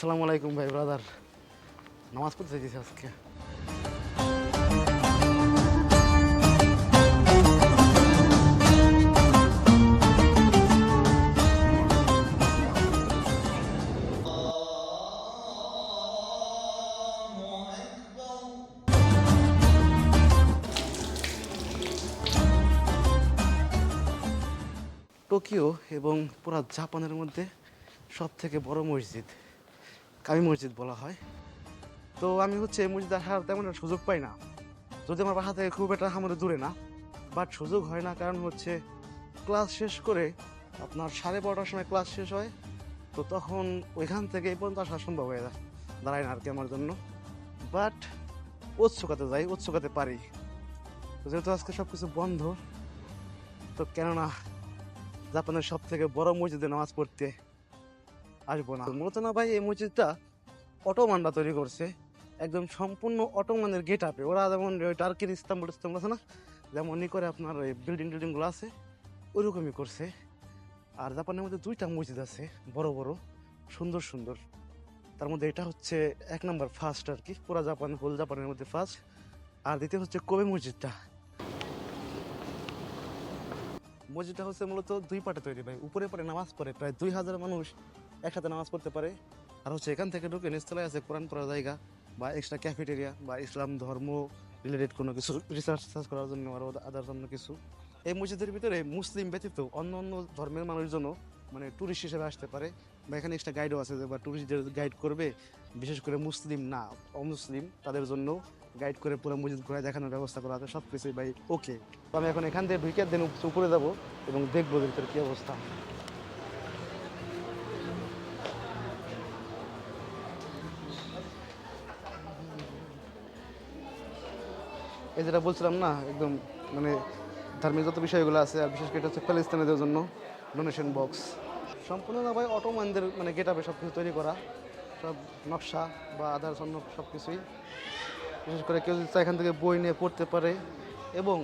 আসসালামু আলাইকুম ভাই ব্রাদার। নামাজ পড়তে চাইছি আজকে। টোকিও এবং পুরা জাপানের মধ্যে সব থেকে বড় মসজিদ। কামি মসজিদ বলা হয়। তো আমি হচ্ছে এই মসজিদ আসার তেমন সুযোগ পাই না। যদি আমার বাসা থেকে খুব একটা আমাদের দূরে না বাট সুযোগ হয় না কারণ হচ্ছে ক্লাস শেষ করে আপনার সাড়ে বারোটার সময় ক্লাস শেষ হয়, তো তখন ওইখান থেকে এই পর্যন্ত আসা সম্ভব হয়ে দাঁড়ায় না আর কি আমার জন্য। বাট উৎসুকাতে যাই উৎসুকাতে পারি। যেহেতু আজকে সব কিছু বন্ধ, তো কেননা জাপানের সব থেকে বড় মসজিদে নামাজ পড়তে আসব না। মূলত না ভাই, এই মসজিদটা অটোমানরা তৈরি করছে। একদম সম্পূর্ণ অটোমানের গেট আপে ওরা যেমন ওই টার্কির ইস্তাম্বুল ইস্তাম্বুল আছে না যেমনই করে আপনার ওই বিল্ডিং টিল্ডিংগুলো আছে, ওইরকমই করছে। আর জাপানের মধ্যে দুইটা মসজিদ আছে, বড় বড়, সুন্দর সুন্দর। তার মধ্যে এটা হচ্ছে এক নম্বর ফার্স্ট আর কি, পুরা জাপান হোল জাপানের মধ্যে ফার্স্ট আর দ্বিতীয় হচ্ছে কোবে মসজিদটা। মসজিদটা হচ্ছে মূলত দুই পাটে তৈরি ভাই। উপরে পরে নামাজ পড়ে, প্রায় দুই হাজার মানুষ একসাথে নামাজ পড়তে পারে। আর হচ্ছে এখান থেকে ঢুকে নিচতলায় আছে কোরআন পড়ার জায়গা বা এক্সট্রা ক্যাফেটেরিয়া বা ইসলাম ধর্ম রিলেটেড কোনো কিছু রিসার্চ টিসার্চ করার জন্য আর আদার জন্য কিছু। এই মসজিদের ভিতরে মুসলিম ব্যতীত অন্য অন্য ধর্মের মানুষজন মানে ট্যুরিস্ট হিসেবে আসতে পারে বা এখানে এক্সট্রা গাইডও আছে বা ট্যুরিস্টদের গাইড করবে। বিশেষ করে মুসলিম না, অমুসলিম তাদের জন্য গাইড করে পুরো মসজিদ ঘুরে দেখানোর ব্যবস্থা করা আছে সব কিছুই ভাই ওকে তো আমি এখন এখান থেকে ঢুকে দেন উপরে যাব এবং দেখব ভিতরে কী অবস্থা। এই যেটা বলছিলাম না, একদম মানে ধার্মিক যত বিষয়গুলো আছে, আর বিশেষ করে এটা হচ্ছে প্যালেস্তানিদের জন্য ডোনেশন বক্স সম্পূর্ণ না ভাই অটোম্যানদের মানে গেট আপে সব কিছু তৈরি করা, সব নকশা বা আধার অন্য সব কিছুই বিশেষ করে কেউ যদি এখান থেকে বই নিয়ে পড়তে পারে, এবং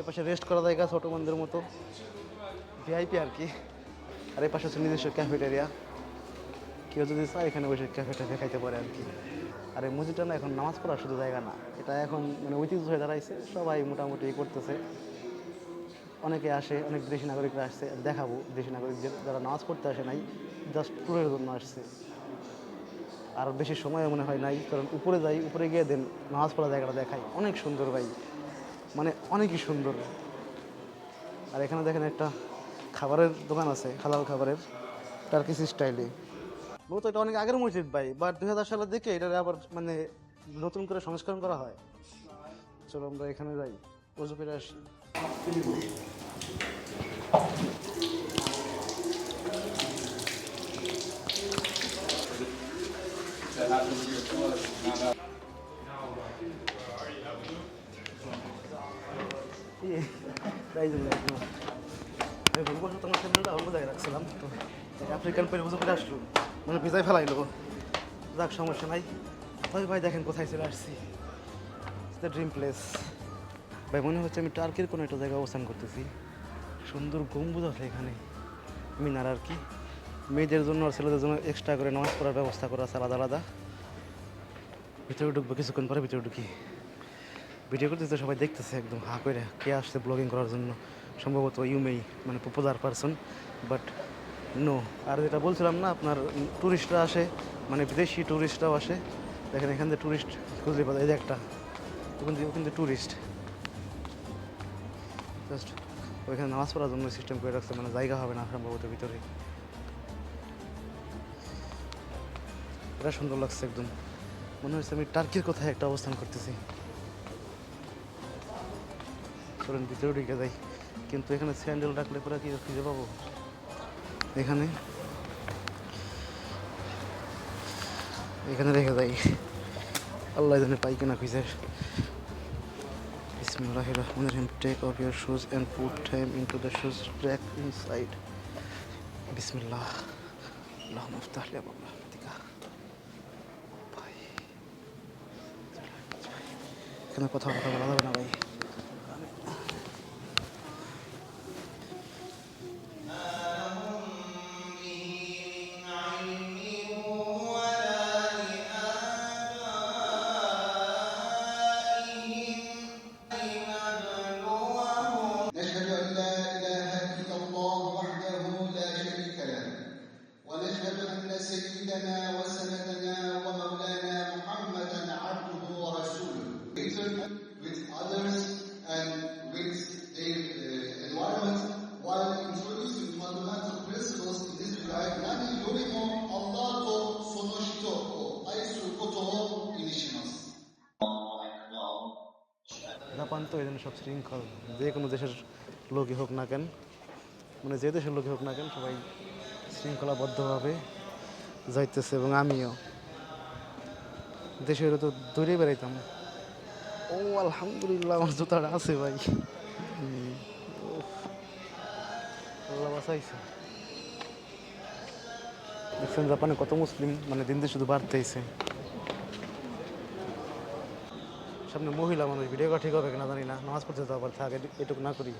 এপাশে রেস্ট করা জায়গা আছে অটোম্যানদের মতো। ভিআইপি আর কি। আর এই পাশে হচ্ছে নিজস্ব ক্যাফেটেরিয়া কেউ যদি চায় এখানে বসে ক্যাফেটেরিয়া খাইতে পারে আর কি। আর এই মসজিদটা না এখন নামাজ পড়ার শুধু জায়গা না, এটা এখন মানে ঐতিহ্য হয়ে দাঁড়াইছে, সবাই মোটামুটি করতেছে। অনেকে আসে, অনেক দেশি নাগরিকরা আসছে দেখাবো দেশি নাগরিক যে- যারা নামাজ পড়তে আসে নাই জাস্ট ট্যুরের জন্য আসছে। আর বেশি সময় মনে হয় নাই, কারণ উপরে যাই, উপরে গিয়ে দেন নামাজ পড়া জায়গাটা দেখাই। অনেক সুন্দর ভাই মানে অনেকই সুন্দর। আর এখানে দেখেন একটা খাবারের দোকান আছে, হালাল খাবারের টার্কিস স্টাইলে মূলত এটা অনেক আগের মসজিদ ভাই বাট দুই হাজার সালের দিকে এটা আবার মানে নতুন করে সংস্করণ করা হয় চলো আমরা এখানে যাই অজু করে আসি ইয়ে, ভুলবশত রাখছিলাম তো আফ্রিকান পেরে বুঝে আসলো মানে ভিজাই ফেলাইলো। যাক, সমস্যা নাই। ভাই ভাই, দেখেন কোথায় চলে আসছি। দ্য ড্রিম প্লেস ভাই, মনে হচ্ছে আমি টার্কির কোনো একটা জায়গায় অবস্থান করতেছি। সুন্দর গম্বুজ আছে এখানে। মিনার আর কি। মেয়েদের জন্য আর ছেলেদের জন্য এক্সট্রা করে নামাজ পড়ার ব্যবস্থা করা আছে, আলাদা আলাদা। ভিতরে ঢুকবো কিছুক্ষণ পরে ভিতরে ঢুকি। ভিডিও করতেছে, সবাই দেখতেছে একদম হা করে কে আসছে ব্লগিং করার জন্য। সম্ভবত ইউমেই মানে পপুলার পারসন বাট নো আর যেটা বলছিলাম না, আপনার ট্যুরিস্টরা আসে মানে বিদেশি ট্যুরিস্টরাও আসে। দেখেন এখান থেকে ট্যুরিস্ট খুঁজলে পাতা এই যে একটা, ওখান থেকে ওখান থেকে ট্যুরিস্ট জাস্ট ওইখানে নামাজ পড়ার জন্য সিস্টেম করে রাখছে মানে জায়গা হবে না সম্ভবত ভিতরে। এটা সুন্দর লাগছে একদম। মনে হচ্ছে আমি টার্কির কোথায় একটা অবস্থান করতেছি। ভিতরে ঢুকে যাই। কিন্তু এখানে স্যান্ডেল রাখলে পরে কি খুঁজে পাবো? এখানে। এখানে রেখে যাই আল্লাহ জানে পাই কিনা খুঁজে বিসমিল্লাহির রহমানির রহিম take off your shoes and put time into the shoes track inside বিসমিল্লাহ আল্লাহ মুফতাহ আবওয়াব এখানে কথা কথা বলা যাবে না ভাই। তো এই জন্য সব শৃঙ্খল, যে কোনো দেশের লোকই হোক না কেন মানে যে দেশের লোকই হোক না কেন সবাই শৃঙ্খলাবদ্ধভাবে যাইতেছে এবং আমিও। দেশের তো দূরে বেড়াইতাম। ও, আলহামদুলিল্লাহ, আমার জুতাটা আছে ভাই। আল্লাহ দেখছেন জাপানে কত মুসলিম মানে দিন দিন শুধু বাড়তেইছে। সামনে মহিলা মানুষ, ভিডিও করা ঠিক হবে কিনা জানি না, নামাজ পড়তে তো আবার থাকে, এটুকু না করি।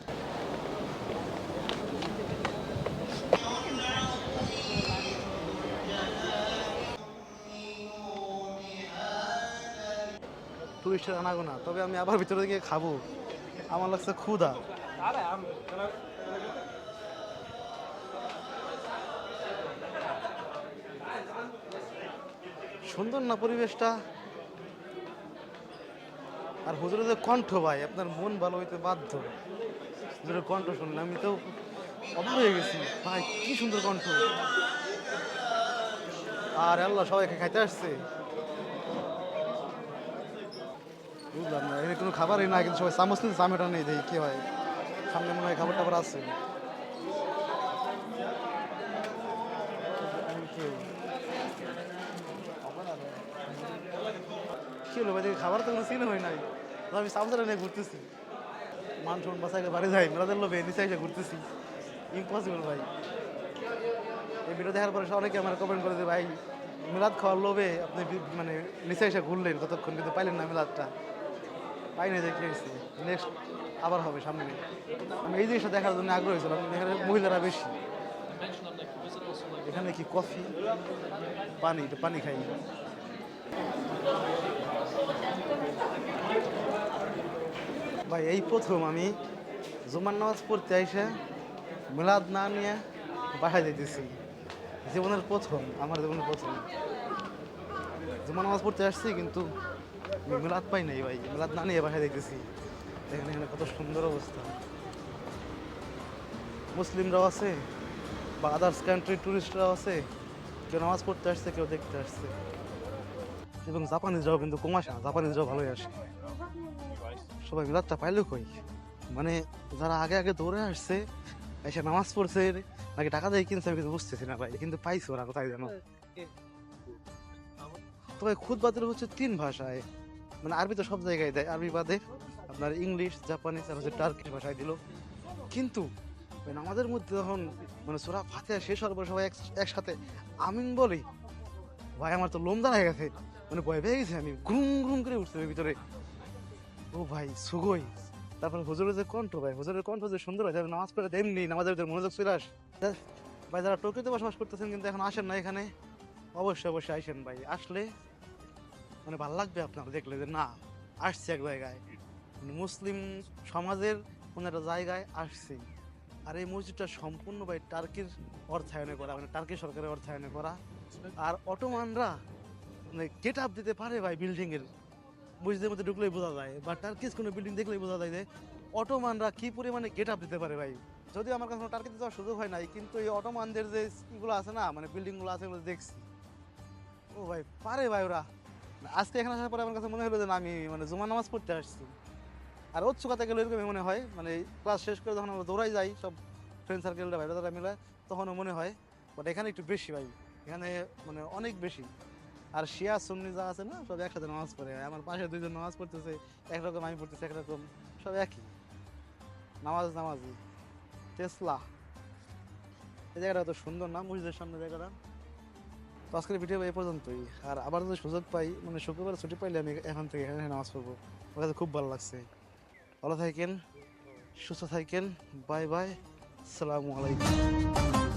টুরিস্টের আনাগো না তবে আমি আবার ভিতরে গিয়ে খাব। আমার লাগছে ক্ষুধা। সুন্দর না পরিবেশটা? আর হুজুরের কণ্ঠ ভাই, আপনার মন ভালো হইতে বাধ্য। হুজুরের কণ্ঠ শুনলে আমি তো অবাক হয়ে গেছি। ভাই, কি সুন্দর কণ্ঠ। আর আল্লাহ সবাইকে খাইতে আসছে। বুঝলাম না, এখানে কোনো খাবারই না কিন্তু সবাই চামচ নিতে চামচটা নেই, দেখি কি হয়। সামনে মনে হয় খাবার টাবার আছে। কি হলো ভাই খাবার তো কোনো সিনে হয় নাই। আমি সামনে নিয়ে ঘুরতেছি। মান শোন বাসায় বাড়ি যাই, মেলাদের লোভে নিচে এসে ঘুরতেছি। ইম্পসিবল ভাই। এই ভিডিও দেখার পরে অনেকে আমার কমেন্ট করে যে, ভাই, মিলাদ খাওয়ার লোভে আপনি মানে নিচে এসে ঘুরলেন কতক্ষণ? কিন্তু পাইলেন না মিলাদটা। পাই না গেছি নেক্সট আবার হবে সামনে। আমি এই জিনিসটা দেখার জন্য আগ্রহী ছিলাম, এখানে মহিলারা বেশি। এখানে কি কফি পানি পানি খাই। ভাই, এই প্রথম আমি জুমার নামাজ পড়তে এসে মিলাদ না নিয়ে বাসায় যাইতেছি। জীবনের প্রথম, আমার জীবনের প্রথম। জুমার নামাজ পড়তে আসছি কিন্তু মিলাদ পাই নাই ভাই, মিলাদ না নিয়ে বাসায় যাইতেছি। দেখেন এখানে কত সুন্দর অবস্থা। মুসলিমরাও আছে, বা আদার্স কান্ট্রি টুরিস্টরাও আছে। কেউ নামাজ পড়তে আসছে, কেউ দেখতে আসছে। এবং জাপানিজরাও কিন্তু কম না জাপানিজরাও ভালোই আসে। সবাই মিলাদটা পাইলো কই? মানে যারা আগে আগে দৌড়ে আসছে এসে নামাজ পড়ছে নাকি টাকা দিয়ে কিনছে আমি কিছু বুঝতেছি না ভাই কিন্তু পাইছে ওরা কোথায় জানো তবে খুদ বাতিল হচ্ছে তিন ভাষায়। মানে আরবি তো সব জায়গায় দেয় আরবি বাদে আপনার ইংলিশ জাপানিজ আর হচ্ছে টার্কিশ ভাষায় দিল। কিন্তু মানে আমাদের মধ্যে যখন মানে সোরা ফাতে শেষ হওয়ার পর সবাই এক- একসাথে আমিন বলি ভাই আমার তো লোম দাঁড়ায় গেছে। মানে ভয় পেয়ে গেছে আমি। গ্রুম গ্রুম করে উঠছে ভিতরে। ও ভাই, সুগই। তারপর হুজুরের যে কণ্ঠ ভাই, হুজুরের কণ্ঠ যে সুন্দর হয় নামাজ পড়ে তেমনি নামাজের ভিতরে মনোযোগ চলে আস। ভাই, যারা টোকিওতে বসবাস করতেছেন কিন্তু এখন আসেন না এখানে, অবশ্যই অবশ্যই আসেন ভাই। আসলে মানে ভালো লাগবে আপনার দেখলে যে না, আসছে এক জায়গায়। মানে মুসলিম সমাজের কোনো একটা জায়গায় আসছে। আর এই মসজিদটা সম্পূর্ণ ভাই টার্কির অর্থায়নে করা মানে টার্কি সরকারের অর্থায়নে করা। আর অটোমানরা মানে গেট আপ দিতে পারে ভাই বিল্ডিং এর। মসজিদের মধ্যে ঢুকলেই বোঝা যায়, বা টার্কিস কোনো বিল্ডিং দেখলেই বোঝা যায় যে অটোমানরা কী পরিমাণে গেট আপ দিতে পারে ভাই? যদিও আমার কাছে টার্কিতে যাওয়ার সুযোগ হয় নাই, কিন্তু এই অটোমানদের যে ইগুলো আছে না মানে বিল্ডিংগুলো আছে এগুলো দেখছি। ও ভাই, পারে ভাই ওরা। আজকে এখানে আসার পরে আমার কাছে মনে হলো যে আমি মানে জুমা নামাজ পড়তে আসছি। আর উৎসুকতা গেলে এরকমই মনে হয় মানে ক্লাস শেষ করে যখন আমরা দৌড়াই যাই, সব ফ্রেন্ড সার্কেলটা ভাই তারা মিলে, তখনও মনে হয় বাট এখানে একটু বেশি ভাই। এখানে মানে অনেক বেশি। আর শিয়া, সুন্নি যা আছে না, সব একসাথে নামাজ পড়ে। আমার পাশে দুইজন নামাজ পড়তেছে একরকম আমি পড়তেছি একরকম সব একই। নামাজ নামাজি টেসলা। এই জায়গাটা এত সুন্দর না, মসজিদের সামনে জায়গাটা? তো আজকের ভিডিও এই পর্যন্তই। আর আবার যদি সুযোগ পাই মানে শুক্রবার ছুটি পাইলে আমি এখান থেকে এখানে নামাজ পড়ব। আমার কাছে খুব ভালো লাগছে। ভালো থাকেন, সুস্থ থাকেন, বাই বাই আসসালামু আলাইকুম।